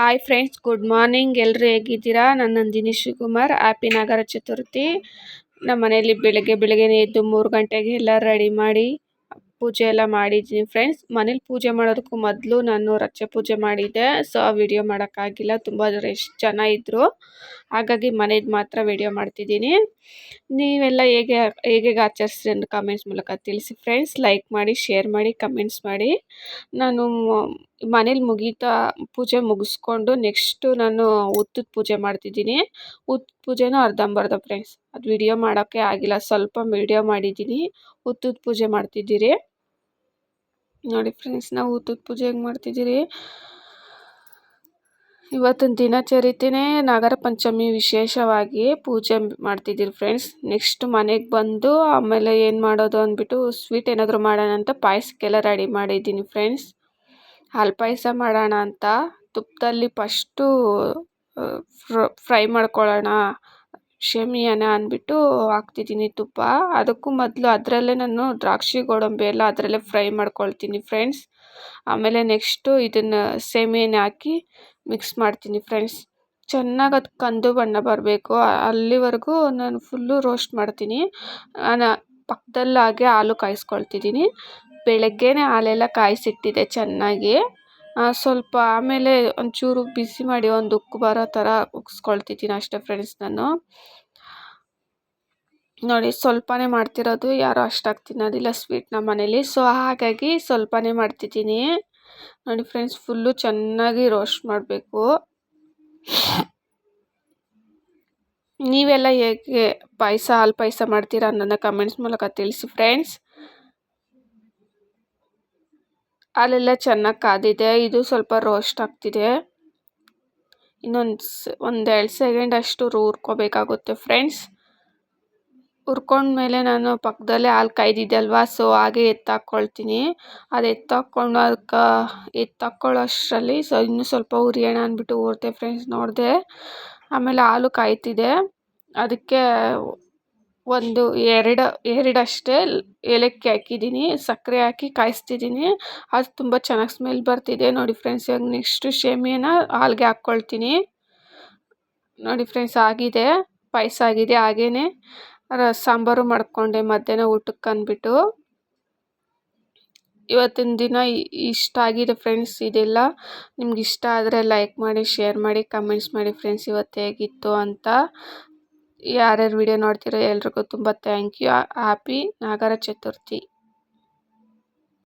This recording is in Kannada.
ಹಾಯ್ ಫ್ರೆಂಡ್ಸ್ ಗುಡ್ ಮಾರ್ನಿಂಗ್ ಎಲ್ಲರೂ ಹೇಗಿದ್ದೀರಾ? ನಾನು ನಂದಿನಿ ಶಿವಕುಮಾರ್. ಹ್ಯಾಪಿ ನಾಗರ ಚತುರ್ಥಿ. ನಮ್ಮ ಮನೆಯಲ್ಲಿ ಬೆಳಗ್ಗೆ ಬೆಳಗ್ಗೆನೇ ಎದ್ದು ಮೂರು ಗಂಟೆಗೆ ಎಲ್ಲ ರೆಡಿ ಮಾಡಿ ಪೂಜೆ ಎಲ್ಲ ಮಾಡಿದ್ದೀನಿ ಫ್ರೆಂಡ್ಸ್ ಮನೇಲಿ ಪೂಜೆ ಮಾಡೋದಕ್ಕೂ ಮೊದಲು ನಾನು ರಚ್ಚೆ ಪೂಜೆ ಮಾಡಿದ್ದೆ. ಸೊ ಆ ವಿಡಿಯೋ ಮಾಡೋಕ್ಕಾಗಿಲ್ಲ. ತುಂಬ ಎಷ್ಟು ಜನ ಇದ್ದರು ಹಾಗಾಗಿ ಮನೇದು ಮಾತ್ರ ವಿಡಿಯೋ ಮಾಡ್ತಿದ್ದೀನಿ. ನೀವೆಲ್ಲ ಹೇಗೆ ಹೇಗೆ ಆಚರಿಸ್ರಿ ಅಂತ ಕಮೆಂಟ್ಸ್ ಮೂಲಕ ತಿಳಿಸಿ ಫ್ರೆಂಡ್ಸ್ ಲೈಕ್ ಮಾಡಿ ಶೇರ್ ಮಾಡಿ ಕಮೆಂಟ್ಸ್ ಮಾಡಿ. ನಾನು ಮನೇಲಿ ಮುಗೀತಾ ಪೂಜೆ ಮುಗಿಸ್ಕೊಂಡು ನೆಕ್ಸ್ಟು ನಾನು ಉತ್ತದ ಪೂಜೆ ಮಾಡ್ತಿದ್ದೀನಿ. ಉತ್ ಪೂಜೆನೂ ಅರ್ಧಂಬರ್ಧ ಫ್ರೆಂಡ್ಸ್ ಅದು ವಿಡಿಯೋ ಮಾಡೋಕ್ಕೆ ಆಗಿಲ್ಲ. ಸ್ವಲ್ಪ ವಿಡಿಯೋ ಮಾಡಿದ್ದೀನಿ. ಉತ್ತದ ಪೂಜೆ ಮಾಡ್ತಿದ್ದೀರಿ. ನೋಡಿ ಫ್ರೆಂಡ್ಸ್ ನಾವು ಊತದ ಪೂಜೆ ಹೆಂಗೆ ಮಾಡ್ತಿದ್ದೀರಿ? ಇವತ್ತಿನ ದಿನಚರಿತೆನೇ ನಾಗರ ಪಂಚಮಿ ವಿಶೇಷವಾಗಿ ಪೂಜೆ ಮಾಡ್ತಿದ್ದೀರಿ ಫ್ರೆಂಡ್ಸ್ ನೆಕ್ಸ್ಟ್ ಮನೆಗೆ ಬಂದು ಆಮೇಲೆ ಏನು ಮಾಡೋದು ಅಂದ್ಬಿಟ್ಟು ಸ್ವೀಟ್ ಏನಾದರೂ ಮಾಡೋಣ ಅಂತ ಪಾಯಸಕ್ಕೆಲ್ಲ ರೆಡಿ ಮಾಡಿದ್ದೀನಿ ಫ್ರೆಂಡ್ಸ್ ಹಾಲು ಪಾಯಸ ಮಾಡೋಣ ಅಂತ ತುಪ್ಪದಲ್ಲಿ ಫಸ್ಟು ಫ್ರೈ ಮಾಡ್ಕೊಳ್ಳೋಣ. ಶೇಮಿಯಾನ ಅಂದ್ಬಿಟ್ಟು ಹಾಕ್ತಿದ್ದೀನಿ ತುಪ್ಪ. ಅದಕ್ಕೂ ಮೊದಲು ಅದರಲ್ಲೇ ನಾನು ದ್ರಾಕ್ಷಿ ಗೋಡಂಬಿ ಎಲ್ಲ ಅದರಲ್ಲೇ ಫ್ರೈ ಮಾಡ್ಕೊಳ್ತೀನಿ ಫ್ರೆಂಡ್ಸ್. ಆಮೇಲೆ ನೆಕ್ಸ್ಟು ಇದನ್ನು ಸೇಮಿಯಾನ ಹಾಕಿ ಮಿಕ್ಸ್ ಮಾಡ್ತೀನಿ ಫ್ರೆಂಡ್ಸ್. ಚೆನ್ನಾಗಿ ಅದು ಕಂದು ಬಣ್ಣ ಬರಬೇಕು. ಅಲ್ಲಿವರೆಗೂ ನಾನು ಫುಲ್ಲು ರೋಸ್ಟ್ ಮಾಡ್ತೀನಿ. ನಾನು ಪಕ್ಕದಲ್ಲಾಗೆ ಹಾಲು ಕಾಯಿಸ್ಕೊಳ್ತಿದ್ದೀನಿ. ಬೆಳಗ್ಗೆನೇ ಹಾಲೆಲ್ಲ ಕಾಯಿಸಿಟ್ಟಿದ್ದೆ ಚೆನ್ನಾಗಿ. ಸ್ವಲ್ಪ ಆಮೇಲೆ ಒಂಚೂರು ಬಿಸಿ ಮಾಡಿ ಒಂದು ಉಕ್ಕು ಬರೋ ಥರ ಉಗ್ಸ್ಕೊಳ್ತಿದ್ದೀನಿ ಅಷ್ಟೇ ಫ್ರೆಂಡ್ಸ್ ನಾನು. ನೋಡಿ, ಸ್ವಲ್ಪನೇ ಮಾಡ್ತಿರೋದು, ಯಾರೂ ಅಷ್ಟಾಗಿ ತಿನ್ನೋದಿಲ್ಲ ಸ್ವೀಟ್ ನಮ್ಮ ಮನೇಲಿ. ಸೊ ಹಾಗಾಗಿ ಸ್ವಲ್ಪನೇ ಮಾಡ್ತಿದ್ದೀನಿ. ನೋಡಿ ಫ್ರೆಂಡ್ಸ್ ಫುಲ್ಲು ಚೆನ್ನಾಗಿ ರೋಸ್ಟ್ ಮಾಡಬೇಕು. ನೀವೆಲ್ಲ ಹೇಗೆ ಪಾಯಸ, ಹಾಲು ಪಾಯಸ ಮಾಡ್ತೀರಾ ಅನ್ನೋದನ್ನ ಕಮೆಂಟ್ಸ್ ಮೂಲಕ ತಿಳಿಸಿ ಫ್ರೆಂಡ್ಸ್ ಹಾಲೆಲ್ಲ ಚೆನ್ನಾಗಿ ಕಾದಿದೆ. ಇದು ಸ್ವಲ್ಪ ರೋಸ್ಟ್ ಆಗ್ತಿದೆ. ಇನ್ನೊಂದು ಒಂದೆರಡು ಸೆಕೆಂಡ್ ಅಷ್ಟು ಹುರ್ಕೋಬೇಕಾಗುತ್ತೆ ಫ್ರೆಂಡ್ಸ್. ಹುರ್ಕೊಂಡ್ಮೇಲೆ ನಾನು ಪಕ್ಕದಲ್ಲೇ ಹಾಲು ಕಾಯ್ದಿದ್ದೆ ಅಲ್ವಾ? ಸೊ, ಹಾಗೆ ಎತ್ತಾಕ್ಕೊಳ್ತೀನಿ ಅದು ಎತ್ತಾಕ್ಕೊಂಡು ಅದಕ್ಕೆ ಎತ್ತಾಕ್ಕೊಳ್ಳೋ ಅಷ್ಟರಲ್ಲಿ ಸೊ, ಇನ್ನೂ ಸ್ವಲ್ಪ ಹುರಿಯೋಣ ಅಂದ್ಬಿಟ್ಟು ಹುರಿದೆ ಫ್ರೆಂಡ್ಸ್ ನೋಡಿದೆ. ಆಮೇಲೆ ಹಾಲು ಕಾಯ್ತಿದೆ. ಅದಕ್ಕೆ ಒಂದು ಎರಡು, ಎರಡಷ್ಟೇ ಏಲಕ್ಕಿ ಹಾಕಿದ್ದೀನಿ, ಸಕ್ಕರೆ ಹಾಕಿ ಕಾಯಿಸ್ತಿದ್ದೀನಿ. ಅದು ತುಂಬ ಚೆನ್ನಾಗಿ ಸ್ಮೆಲ್ ಬರ್ತಿದೆ. ನೋಡಿ ಫ್ರೆಂಡ್ಸ್ ಇವಾಗ ನೆಕ್ಸ್ಟು ಶೇಮಿಯನ್ನ ಹಾಲ್ಗೆ ಹಾಕ್ಕೊಳ್ತೀನಿ. ನೋಡಿ ಫ್ರೆಂಡ್ಸ್ ಆಗಿದೆ, ಪಾಯಸ ಆಗಿದೆ. ಹಾಗೇ ಸಾಂಬಾರು ಮಾಡಿಕೊಂಡೆ ಮಧ್ಯಾಹ್ನ ಊಟಕ್ಕೆ ಅಂದ್ಬಿಟ್ಟು. ಇವತ್ತಿನ ದಿನ ಇಷ್ಟ ಆಗಿದೆ ಫ್ರೆಂಡ್ಸ್ ಇದೆಲ್ಲ. ನಿಮ್ಗೆ ಇಷ್ಟ ಆದರೆ ಲೈಕ್ ಮಾಡಿ ಶೇರ್ ಮಾಡಿ ಕಮೆಂಟ್ಸ್ ಮಾಡಿ ಫ್ರೆಂಡ್ಸ್ ಇವತ್ತು ಹೇಗಿತ್ತು ಅಂತ. ಯಾರ್ಯಾರು ವಿಡಿಯೋ ನೋಡ್ತೀರೋ ಎಲ್ರಿಗೂ ತುಂಬ thank you happy Nagara Chaturthi.